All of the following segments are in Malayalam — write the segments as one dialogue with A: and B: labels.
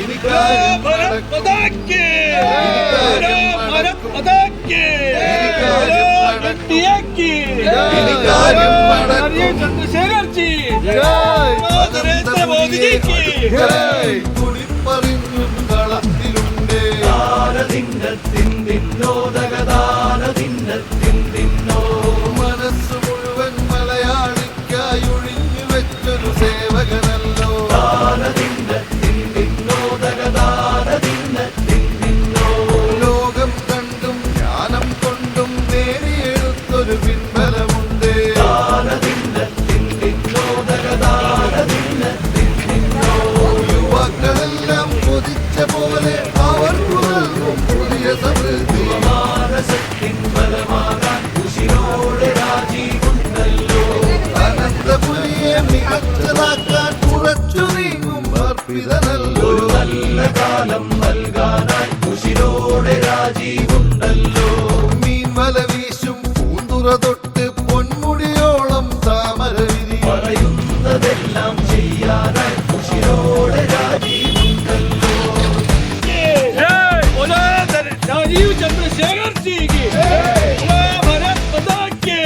A: ഇനി കാര്യം
B: ഭാരത്
A: നടക്കും.
B: മാതാക്ക്
A: കാര്യം
B: ഭാരത്
A: നടക്കും.
B: മാതാക്ക്
A: കാര്യം നടക്കും.
B: ഇന്ത്യയ്ക്ക്
A: ഇനി കാര്യം നടക്കും.
B: ചന്ദ്രശേഖർ ജി
A: ജയ്.
B: നരേന്ദ്ര മോദിജിക്ക്
A: ജയ്. കുളിപ്പറിഞ്ഞും കളത്തിലുണ്ട് മനസ്സ് പുതിയ സമൃദ്ധി അനന്തപുരിയെ മികച്ചതാക്കാൻ കുറച്ചു
B: राजीव चंद्रशेखर जी की बोलो भारत माता की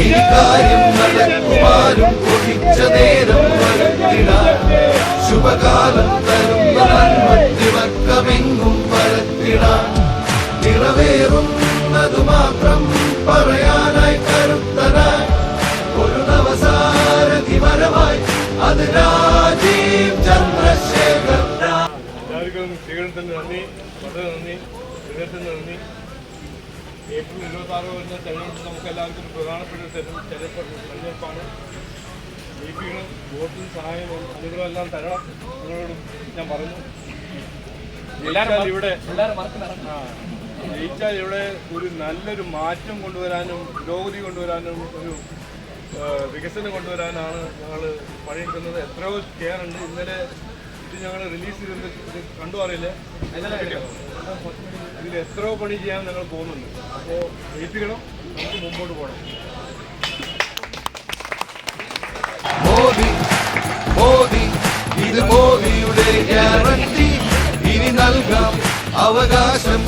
A: ഈ കാര്യം നടക്കുവാനും കൊതിച്ച നേരം വരുത്തിടാൻ ശുഭകാലം തരുന്ന നന്മത്തിവക്കമെങ്ങും പരത്തിടാൻ നിറവേറുന്നതു മാത്രം പറയാനായി കരുത്തനായി ഒരു നവസാരഥി വരവായി അത്
C: സ്വീകരണത്തിന് നന്ദി വളരെ നന്ദി സ്വീകരണത്തിന് നന്ദി. ഏപ്രിൽ ഇരുപത്തി ആറ് വരുന്ന തെരഞ്ഞെടുപ്പ് നമുക്ക് എല്ലാവർക്കും പ്രധാനപ്പെട്ട തെരഞ്ഞെടുപ്പാണ്. ജയിപ്പിക്കണം വോട്ടും സഹായവും അനുഗ്രഹം എല്ലാം തരണം നിങ്ങളോടും ഞാൻ പറഞ്ഞു ജയിച്ചാൽ ഇവിടെ ആ ജയിച്ചാൽ ഇവിടെ ഒരു നല്ലൊരു മാറ്റം കൊണ്ടുവരാനും പുരോഗതി കൊണ്ടുവരാനും ഒരു വികസനം കൊണ്ടുവരാനാണ് ഞങ്ങൾ പണിയെടുക്കുന്നത്. എത്രയോ ചെയ്യാറുണ്ട് ഇന്നലെ ഇത് ഞങ്ങൾ റിലീസ് ചെയ്ത് കണ്ടു അറിയില്ലേ? ഇതിൽ എത്രയോ പണി ചെയ്യാൻ ഞങ്ങൾ പോകുന്നുണ്ട്. അപ്പോൾ ജയിപ്പിക്കണം നമുക്ക് മുമ്പോട്ട് പോകണം
A: മോദി മോദി ഇത് മോദിയുടെ ഗ്യാരണ്ടി. ഇനി നൽകാം അവകാശം.